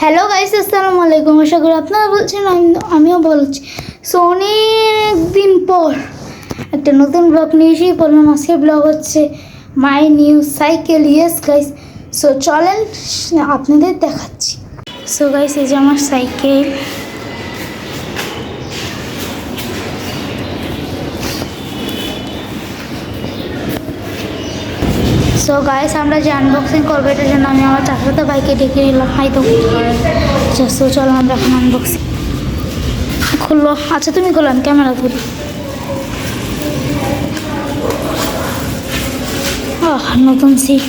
Hello guys আসসালামু আলাইকুম। আশা করি আপনারা বলছেন আমি- আমিও বলছি। সো অনেক দিন পর একটা নতুন ব্লগ নিয়ে এসেই বললাম আজকে ব্লগ হচ্ছে my new cycle yes guys so চলেন, আপনাদের দেখাচ্ছি। সো গাইস এই যে আমার সাইকেল সো গাইস আমরা যে আনবক্সিং করব, এটার জন্য আমি আমার চাচাতো বাইকে ডেকে নিলাম। হাই তো। সো চলো আমরা এখন আনবক্সিং খুললো আচ্ছা তুমি খোলো, আমি ক্যামেরা ধরি নতুন সিট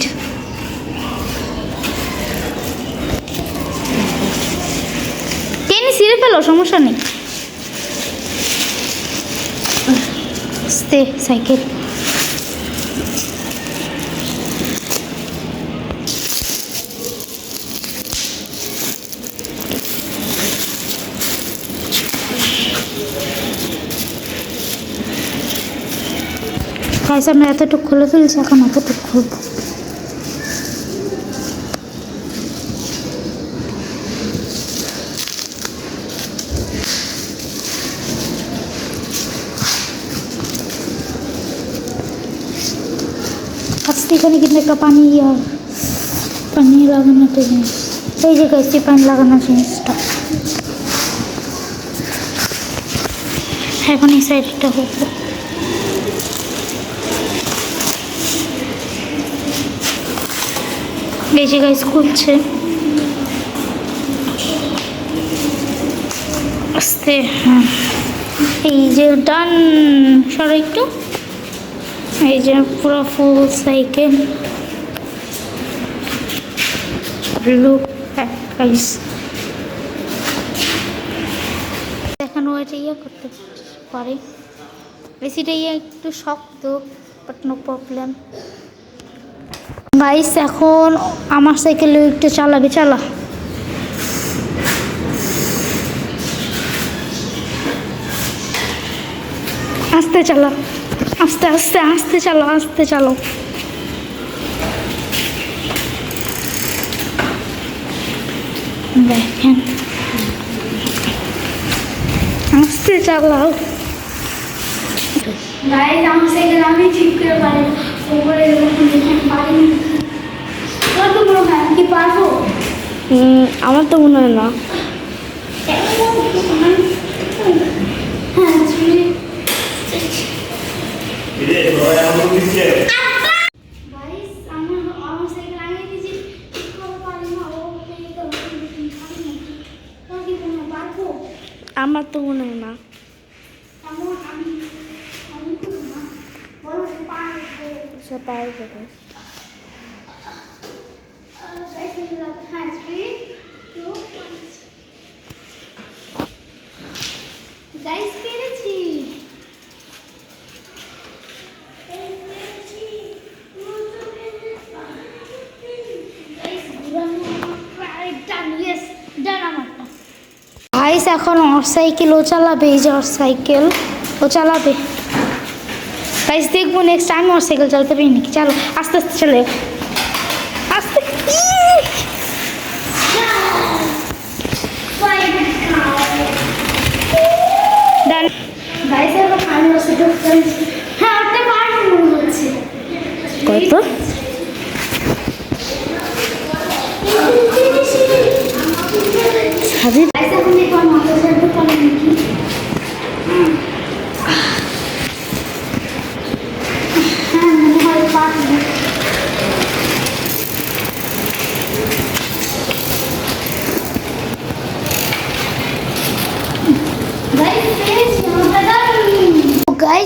টেনে ছিঁড়ে ফেলো, সমস্যা নেই। সাইকেল। গাইস আমরা এতটুকু খুলে ফেলছি এখন এতটুকু খুলবো। আজকে এখানে কিন্তু একটা পানি ইয়া পানি লাগানো একটা জিনিস। এই যে গাইছি পানি লাগানো জিনিসটা। এখন এই সাইডটা হতো যে গাইস খুলছে। আস্তে। এই যে ডান সরো একটু। এই যে পুরো ফুল সাইকেল লুক গাইস দেখানো এটা ইয়ে করতে পারে। বেশিটা ইয়ে একটু শক্ত বাট নো প্রবলেম গাইস এখন আমার সাইকেলে একটু চালাবে, চালা। আস্তে চালা, আস্তে আস্তে আস্তে চালো আস্তে চালো। দেখেন। আস্তে চালাও আমি ঠিক করে পারি এরকম দেখেন পারি তোর তো মনে হয় আমি কি পারব? আমার তো মনে হয় না। হ্যাঁ আমার তো মনে হয় হয় না। সে পারবে। গাইস এখন ওর সাইকেল ও চালাবে, এই যে ওর সাইকেল ও চালাবে। গাইস দেখব নেক্সট টাইম ওর সাইকেল চালাতে পারি নাকি? চালো, আস্তে আস্তে চলে আস্তে ইয়ে! ডান গাইস এখন আমি ওর সাইকেল চালাচ্ছি হ্যাঁ ওটা পারব মনে হচ্ছে কত সাজি গাইস এখন দেখব আমি ওর সাইকেল পারি নাকি হ্যাঁ মনে হয় পারব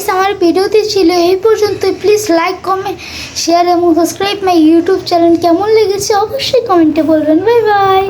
গাইস আমার ভিডিওটি ছিল এই পর্যন্ত প্লিজ লাইক কমেন্ট শেয়ার এবং সাবস্ক্রাইব মাই ইউটিউব চ্যানেল কেমন লেগেছে অবশ্যই কমেন্টে বলবেন। Bye bye